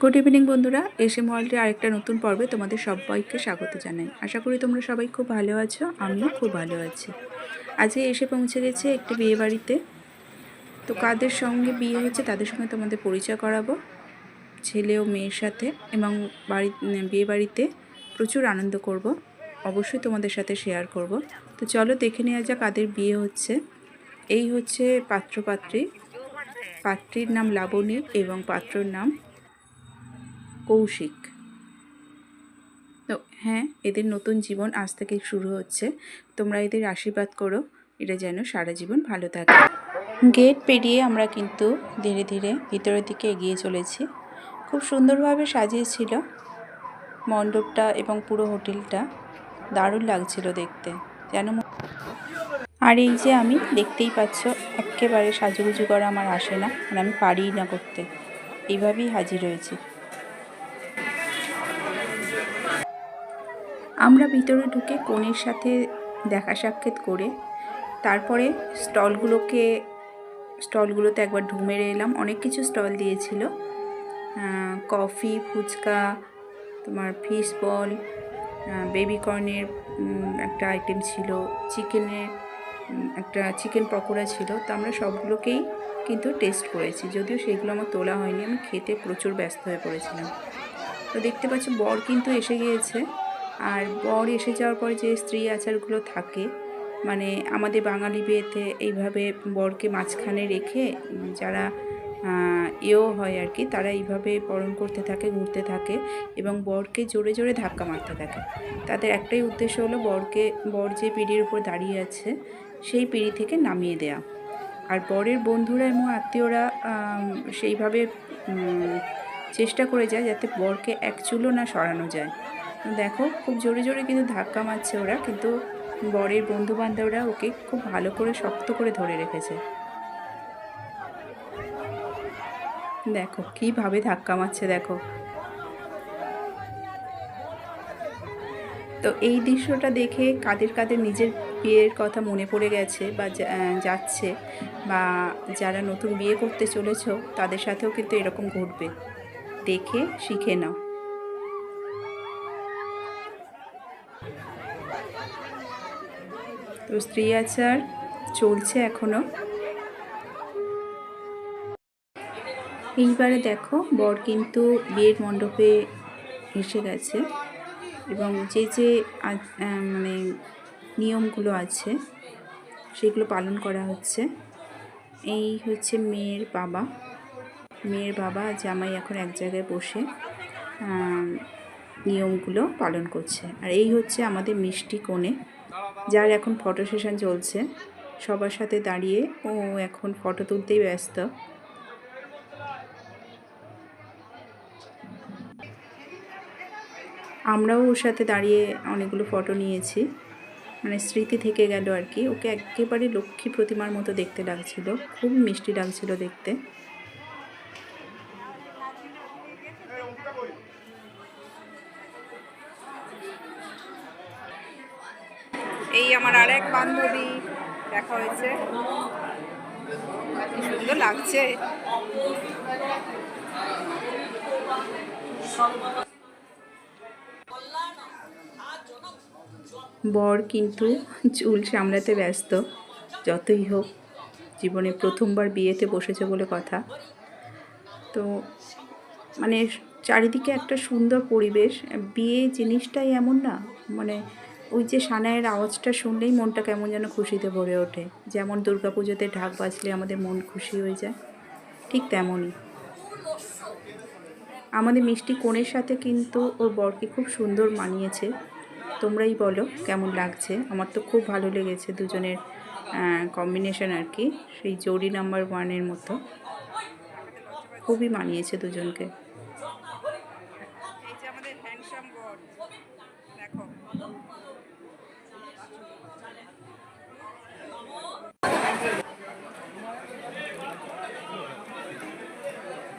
Good evening বন্ধুরা। এসে ওয়ার্ল্ডের আরেকটা নতুন পর্বে তোমাদের সবাইকে স্বাগত জানাই। আশা করি তোমরা সবাই খুব ভালো আছো, আমিও খুব ভালো আছি। আজকে এসে পৌঁছে গেছে একটি বিয়ে বাড়িতে। তো কাদের সঙ্গে বিয়ে হয়েছে তাদের সঙ্গে তোমাদের পরিচয় করাবো। ছেলে ও মেয়ের সাথে এবং বাড়ি বিয়ে বাড়িতে প্রচুর আনন্দ করব। অবশ্যই তোমাদের সাথে শেয়ার করব। তো চলো দেখে নেওয়া যাক কাদের বিয়ে হচ্ছে। এই হচ্ছে পাত্রপাত্রী। পাত্রীর নাম লাবণী এবং পাত্রর নাম কৌশিক। তো হ্যাঁ এদের নতুন জীবন আজ থেকে শুরু হচ্ছে। তোমরা এদের আশীর্বাদ করো। এটা যেন সারা জীবন ভালো থাকে। গেট পেরিয়ে আমরা কিন্তু ধীরে ধীরে ভিতরের দিকে এগিয়ে চলেছি। খুব সুন্দরভাবে সাজিয়েছিল। মণ্ডপটা এবং পুরো হোটেলটা দারুণ লাগছিল দেখতে। যেন আর এই যে আমি দেখতেই পাচ্ছ, একেবারে সাজুগুজু করা আমার আসে না। আর আমি পারিই না করতে। এইভাবেই হাজির হয়েছি। আমরা ভিতরে ঢুকে কনের সাথে দেখা সাক্ষাৎ করে তারপরে স্টলগুলোকে, স্টলগুলোতে একবার ঢু মেরে এলাম। অনেক কিছু স্টল দিয়েছিল। কফি, ফুচকা, তোমার ফিশ বল বেবি কর্নের একটা আইটেম ছিল, চিকেনের একটা চিকেন পকোড়া ছিল। তো আমরা সবগুলোকেই কিন্তু টেস্ট করেছি। যদিও সেগুলো আমার তোলা হয়নি। আমি খেতে প্রচুর ব্যস্ত হয়ে পড়েছিলাম। তো দেখতে পাচ্ছি, বর কিন্তু এসে গিয়েছে। আর বর এসে যাওয়ার পরে যে স্ত্রী আচারগুলো থাকে মানে আমাদের বাঙালি বিয়েতে এইভাবে বরকে মাঝখানে রেখে যারা এও হয় আর কি, তারা এইভাবে বরণ করতে থাকে, ঘুরতে থাকে এবং বরকে জোরে জোরে ধাক্কা মারতে থাকে। তাদের একটাই উদ্দেশ্য হলো বরকে, বর যে পিঁড়ির উপর দাঁড়িয়ে আছে, সেই পিঁড়ি থেকে নামিয়ে দেয়া। আর বরের বন্ধুরা এবং আত্মীয়রা সেইভাবে চেষ্টা করে যায় যাতে বরকে এক চুলো না সরানো যায়। দেখো, খুব জোরে জোরে কিন্তু ধাক্কা মারছে ওরা, কিন্তু বরের বন্ধু বান্ধবরা ওকে খুব ভালো করে শক্ত করে ধরে রেখেছে। দেখো, কীভাবে ধাক্কা মারছে, দেখো। তো এই দৃশ্যটা দেখে কাদের কাদের নিজের বিয়ের কথা মনে পড়ে গেছে বা যাচ্ছে বা যারা নতুন বিয়ে করতে চলেছো, তাদের সাথেও কিন্তু এরকম ঘটবে। দেখে শিখে নাও। তো স্ত্রী আচার চলছে এখনও। এইবারে দেখো বর কিন্তু বিয়ের মণ্ডপে এসে গেছে এবং যে যে মানে নিয়মগুলো আছে সেগুলো পালন করা হচ্ছে। এই হচ্ছে মেয়ের বাবা। মেয়ের বাবা জামাই এখন এক জায়গায় বসে নিয়মগুলো পালন করছে। আর এই হচ্ছে আমাদের মিষ্টি কোণে। যার এখন ফটো সেশন চলছে। সবার সাথে দাঁড়িয়ে ও এখন ফটো তুলতেই ব্যস্ত। আমরাও ওর সাথে দাঁড়িয়ে অনেকগুলো ফটো নিয়েছি। মানে স্মৃতি থেকে গেল আর কি। ওকে একেবারে লক্ষ্মী প্রতিমার মতো দেখতে লাগছিল। খুব মিষ্টি লাগছিল দেখতে। এই আমার আর এক বান্ধবী দেখা হয়েছে। সুন্দর লাগছে। বর কিন্তু চুল সামলাতে ব্যস্ত, যতই হোক, জীবনে প্রথমবার বিয়েতে বসেছে বলে কথা। তো মানে চারিদিকে একটা সুন্দর পরিবেশ, বিয়ে জিনিসটাই এমন না মানে ওই যে সানায়ের আওয়াজটা শুনলেই মনটা কেমন যেন খুশিতে ভরে ওঠে। যেমন দুর্গাপুজোতে ঢাক বাজলে আমাদের মন খুশি হয়ে যায়। ঠিক তেমনই। আমাদের মিষ্টি কোণের সাথে কিন্তু ওর বরকে খুব সুন্দর মানিয়েছে। তোমরাই বলো কেমন লাগছে? আমার তো খুব ভালো লেগেছে দুজনের কম্বিনেশন আর কি। সেই জোড়ি নাম্বার ওয়ানের মতো। খুবই মানিয়েছে দুজনকে এই যে আমাদের হ্যান্ডসাম বর দেখো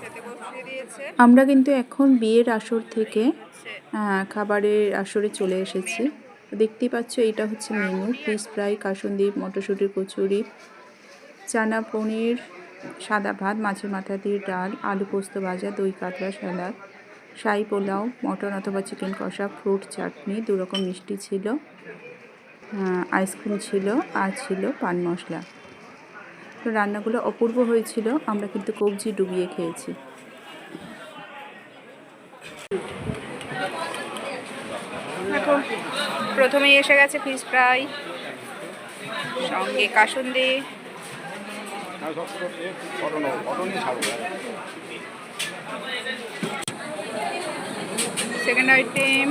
খেতে বসিয়ে দিয়েছে আমরা কিন্তু এখন বিয়ের আসর থেকে খাবারের আসরে চলে এসেছি। দেখতেই পাচ্ছ এটা হচ্ছে মেনু। ফিশ ফ্রাই কাসুন্দি মটরশুঁটির কচুরি, চানা পনির, সাদা ভাত, মাছের মাথা দিয়ে ডাল, আলু পোস্ত ভাজা, দই কাতলা স্যালাড শাহি পোলাও, মটন অথবা চিকেন কষা, ফ্রুট চাটনি, দু রকম মিষ্টি ছিল আইসক্রিম ছিল, আর ছিল পান মশলা। তো রান্নাগুলো অপূর্ব হয়েছিল, আমরা কিন্তু কবজি ডুবিয়ে খেয়েছি। দেখো, প্রথমেই এসে গেছে ফিশ ফ্রাই সঙ্গে কাসুন্দি। সেকেন্ড আইটেম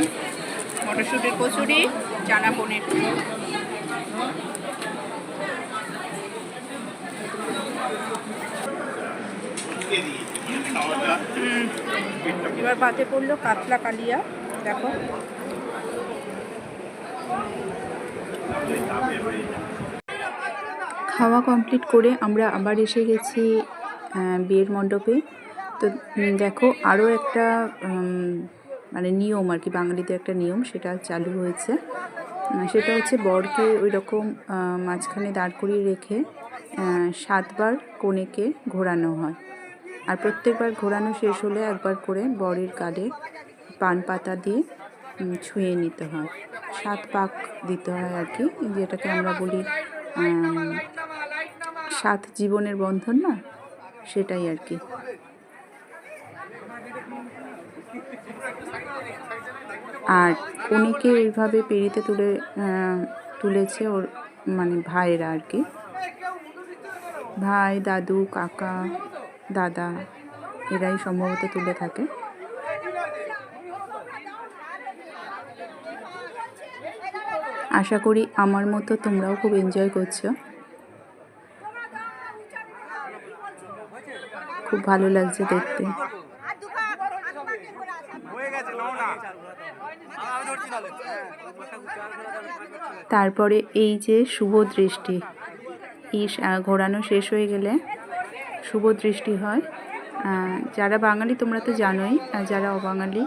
মটরশুটির কচুরি, চানা পনির। এবার পাতে পড়ল কাতলা কালিয়া, দেখো। খাওয়া কমপ্লিট করে আমরা আবার এসে গেছি বিয়ের মণ্ডপে। তো দেখো আরও একটা মানে নিয়ম আর কি, বাঙালিদের একটা নিয়ম, সেটা চালু হয়েছে। সেটা হচ্ছে বরকে ওই রকম মাঝখানে দাঁড় করিয়ে রেখে সাতবার কনেকে ঘোরানো হয়। আর প্রত্যেকবার ঘোরানো শেষ হলে একবার করে বরের গালে পান পাতা দিয়ে ছুঁয়ে নিতে হয়। সাত পাক দিতে হয় আর কি, যেটাকে আমরা বলি সাত জীবনের বন্ধন না? সেটাই আর কি। আর কনেকে এইভাবে পেরিতে তুলে তুলেছে ওর মানে ভাইয়েরা আর কি। ভাই, দাদু, কাকা, দাদা, এরাই সম্ভবত তুলে থাকে। আশা করি আমার মতো তোমরাও খুব এনজয় করছ। খুব ভালো লাগছে দেখতে। তারপরে এই যে শুভ দৃষ্টি। এই ঘোরানো শেষ হয়ে গেলে শুভ দৃষ্টি হয়। যারা বাঙালি তোমরা তো জানোই যারা অবাঙালি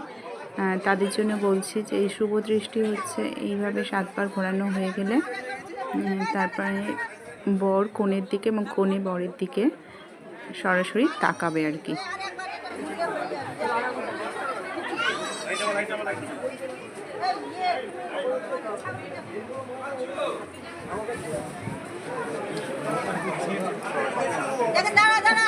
তাদের জন্য বলছি যে এই শুভ দৃষ্টি হচ্ছে এইভাবে সাতবার ঘোরানো হয়ে গেলে তারপরে বর কোণের দিকে এবং কোণে বরের দিকে সরাসরি তাকাবে আর কি। দাঁড়া দাঁড়া।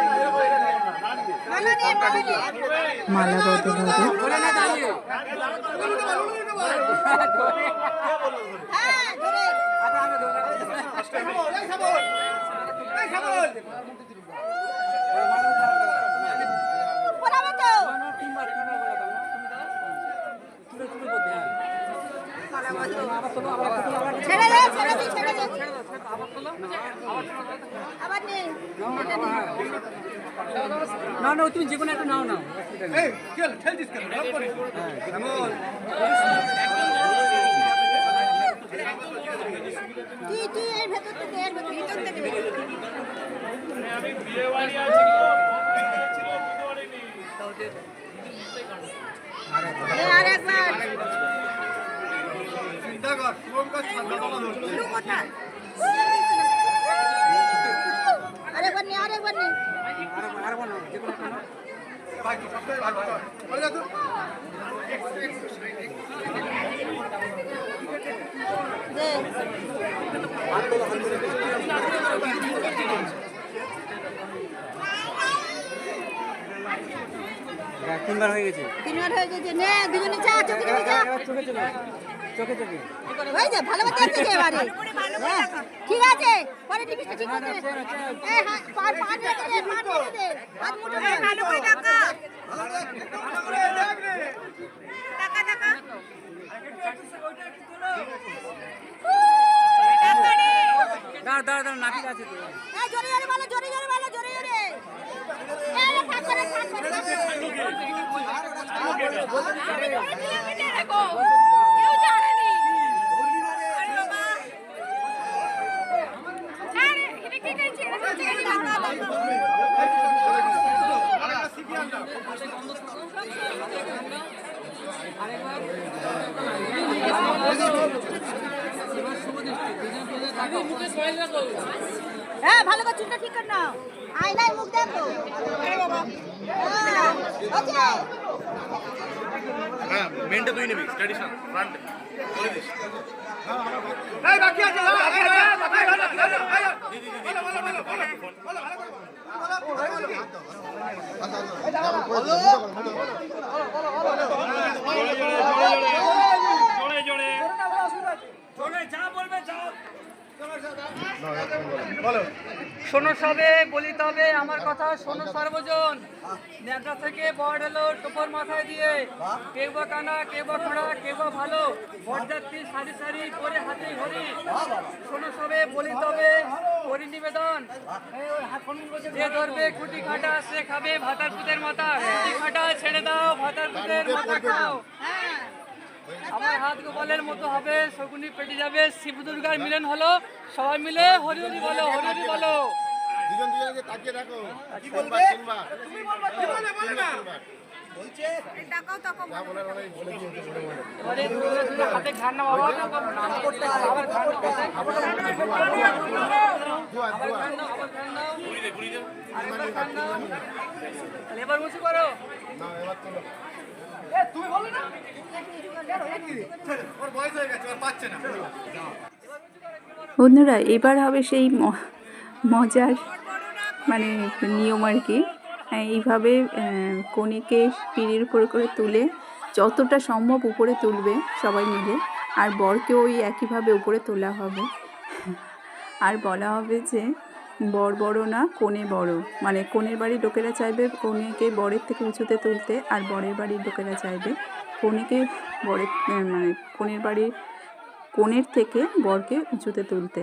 মালা বদল হবে হ্যাঁ ধরে পড়াবে তো ছেড়ে দে ছেড়ে দে ছেড়ে দে। আবার নেই না। না তুমি যে কোনো একটা নাও নাও। তুই তুই এর ভেতর থেকে এর ভেতর ভিতর থেকে এ, আর একবার গুরু কোথায়? আরেকবার নে আরেকবার নে আর বলো যে কোনো একটা নাও দে হ্যাঁ, তিনবার হয়ে গেছে। তিনবার হয়ে গেছে। নে দুজনে চা চোখে চোখে চা চোখে চোখে চোখে চোখে। হয়ে যা ভালো মতো এবারে হ্যাঁ, ঠিক আছে পরে টিভিটা ঠিক করে এই হাত পার পার রেখে দে পার রেখে দে হাত মুঠো করে ভালো করে টাকা টাকা টাকা দাঁড়া দাঁড়া নাপিত আছে তো। জোরে জোরে বলো জোরে জোরে বলো জোরে জোরে হ্যাঁ ভালো করে চুলটা ঠিক কর নাও আয়নায় মুখ দেখো হ্যাঁ, হচ্ছে? হ্যাঁ মেনটা তুই নিবি। ট্র্যাডিশনাল ফ্রন্ট বলে দিস শোনো সবে বলিতে হবে আমার কথা শোনো সর্বজন। ন্যাকড়া থেকে বড় এলো টোপর মাথায় দিয়ে। কেউ বা কানা, কেউ বা খোড়া, কেউ বা ভালো। বরযাত্রী সারি সারি করে হাতে ঘড়ি। শোনো সবে বলিতে হবে করি নিবেদন। যে ধরবে খুঁটি খাটা সে খাবে ভাতার পুতের মাথা। খুঁটি খাটা ছেড়ে দাও, ভাতার পুতের মাথা খাও। আমার হাত গোপালের মতো হবে শকুনি পেটে যাবে শিব দুর্গার মিলন হলো সবাই মিলে হরি হরি বলো হরি হরি বলো। দুজন দুজনকে তাকিয়ে রাখো। কি বলবে? তিনবার। এবারে হাতে ঘান না বাবা নাম করতে আবার ঘান আবার ঘান আবার ঘান নাও, আবার ঘান নাও, আরেকবার ঘান নাও। তাহলে এবার বন্ধুরা এবার হবে সেই ম- মজার মানে নিয়ম আর কি। হ্যাঁ, এইভাবে কনেকে পিঁড়ির উপরে করে তুলে যতটা সম্ভব উপরে তুলবে সবাই মিলে। আর বরকে ওই একইভাবে উপরে তোলা হবে। আর বলা হবে যে বর বড় না, কোণে বড়। মানে কোণের বাড়ির লোকেরা চাইবে কনেকে বরের থেকে উঁচুতে তুলতে আর বরের বাড়ির লোকেরা চাইবে কনেকে বরের মানে কোণের বাড়ির কোণের থেকে বরকে উঁচুতে তুলতে।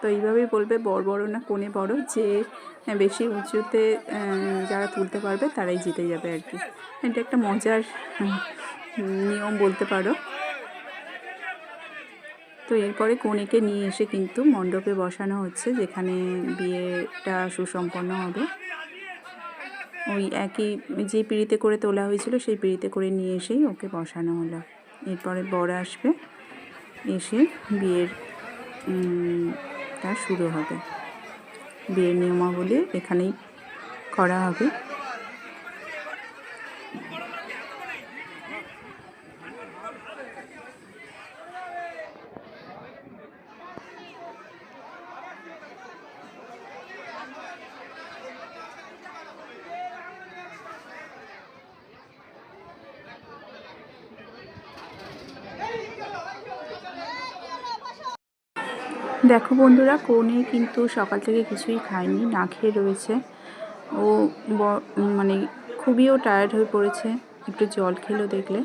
তো এইভাবেই বলবে বর বড় না, কোণে বড়। যে বেশি উঁচুতে যারা তুলতে পারবে তারাই জিতে যাবে আর কি। এটা একটা মজার নিয়ম বলতে পারো। তো এরপরে কনেকে নিয়ে এসে কিন্তু মণ্ডপে বসানো হচ্ছে, যেখানে বিয়েটা সুসম্পন্ন হবে। ওই একই যে পিঁড়িতে করে তোলা হয়েছিল, সেই পিঁড়িতে করে নিয়ে এসেই ওকে বসানো হলো। এরপরে বর আসবে, এসে বিয়ের টা শুরু হবে। বিয়ের নিয়মাবলী এখানেই করা হবে। দেখো বন্ধুরা কনে কিন্তু সকাল থেকে কিছুই খায়নি, না খেয়ে রয়েছে। ও মানে খুবই ও টায়ার্ড হয়ে পড়েছে, একটু জল খেলো দেখলে।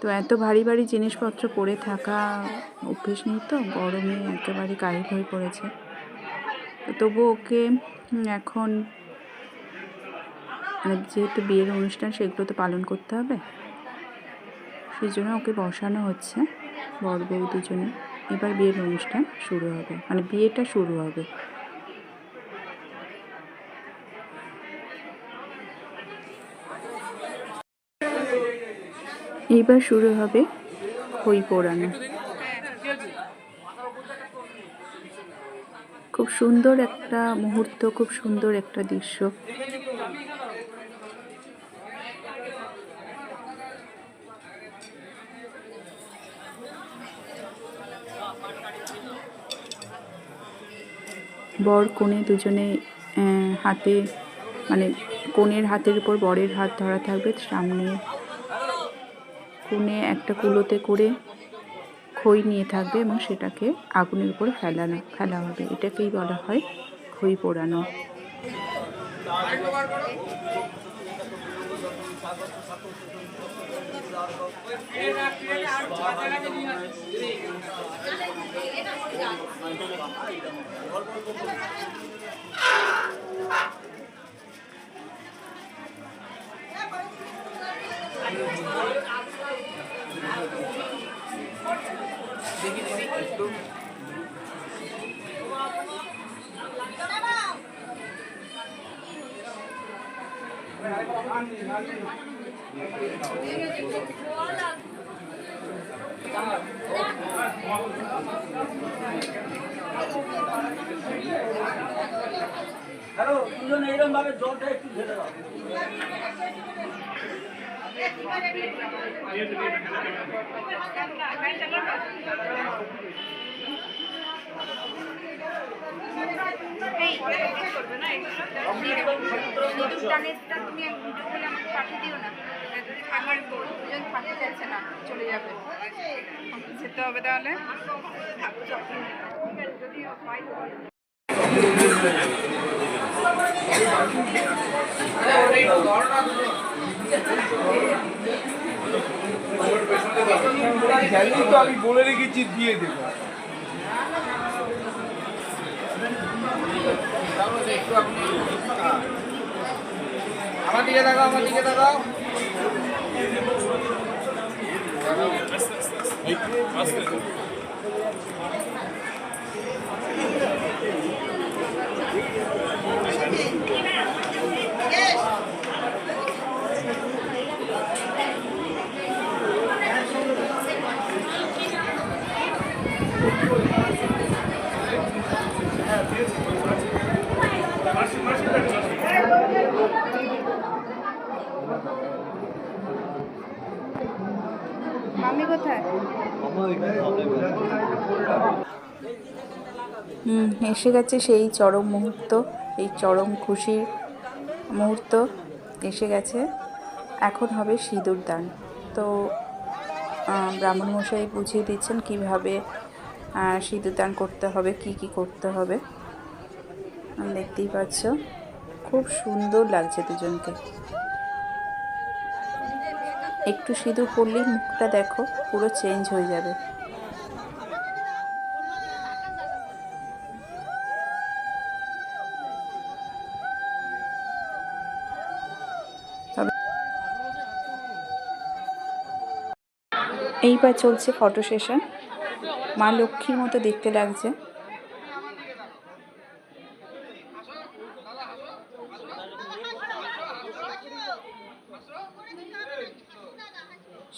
তো এত ভারী ভারী জিনিসপত্র পরে থাকা অভ্যেস নেই তো, গরমে একেবারে কাহিল হয়ে পড়েছে। তবু ওকে এখন মানে যেহেতু বিয়ের অনুষ্ঠান, সেগুলো তো পালন করতে হবে। সেই জন্য ওকে বসানো হচ্ছে, বর বউ দুজনে। এবার বিয়ের অনুষ্ঠান শুরু হবে। মানে বিয়েটা শুরু হবে। এইবার শুরু হবে খই পোড়ানো। খুব সুন্দর একটা মুহূর্ত, খুব সুন্দর একটা দৃশ্য। বর কনে দুজনে হাতে মানে কনের হাতের উপর বরের হাত ধরা থাকবে, সামনে কোণে একটা কুলোতে করে খই নিয়ে থাকবে এবং সেটাকে আগুনের উপর ফেলানো, ফেলা হবে। এটাকেই বলা হয় খই পোড়ানো। দেখি দেখি একটু Thank you. হ্যালো দুজন এইরকম ভাবে জলটা একটু ঢেলে দাও তুমি ভিডিও করে আমাকে পাঠিয়ে দিও না যদি দুজন থাকতে চাইছে না চলে যাবে। যেতে হবে তাহলে? যদি হয় তো আমি বলে রেখেছি দিয়ে দেবো আমার দিকে তাকাও আমার দিকে তাকাও মামি এসে গেছে সেই চরম মুহূর্ত, এই চরম খুশির মুহূর্ত এসে গেছে। এখন হবে সিঁদুর দান। তো ব্রাহ্মণমশাই বুঝিয়ে দিচ্ছেন কীভাবে সিঁদুর দান করতে হবে, কি কি করতে হবে। দেখতেই পাচ্ছ, খুব সুন্দর লাগছে দুজনকে। একটু সিঁদুর পরলেই মুখটা দেখো, পুরো চেঞ্জ হয়ে যাবে। এইবার চলছে ফটো সেশন মা লক্ষ্মীর মতো দেখতে লাগছে।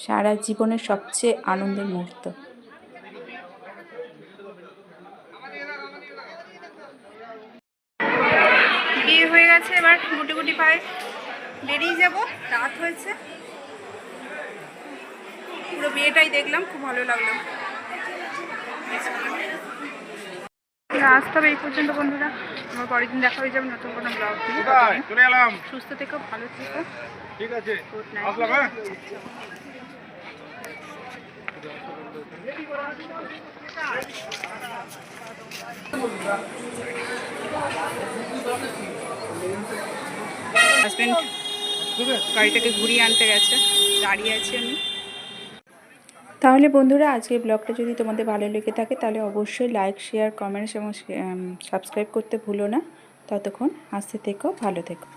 সারা জীবনের সবচেয়ে আনন্দের মুহূর্ত। বিয়ে হয়ে গেছে, এবার গুটি গুটি পায়ে বেরিয়ে যাব। রাত হয়েছে। পুরো বিয়েটাই দেখলাম খুব ভালো লাগল। আসতে হবে এই পর্যন্ত বন্ধুরা। আমার পরের দিন দেখা হয়ে যাবে নতুন কোনো ব্লগ চলে এলাম। সুস্থ থেকো ভালো থেকো। ঠিক আছে হাজবেন্ড গাড়িটাকে ঘুরিয়ে আনতে গেছে। দাঁড়িয়ে আছি আমি। তাহলে বন্ধুরা, আজকের ব্লগটা যদি তোমাদের ভালো লেগে থাকে, তাহলে অবশ্যই লাইক শেয়ার কমেন্টস এবং সাবস্ক্রাইব করতে ভুলো না। ততক্ষণ হাসতে থেকো, ভালো থেকো।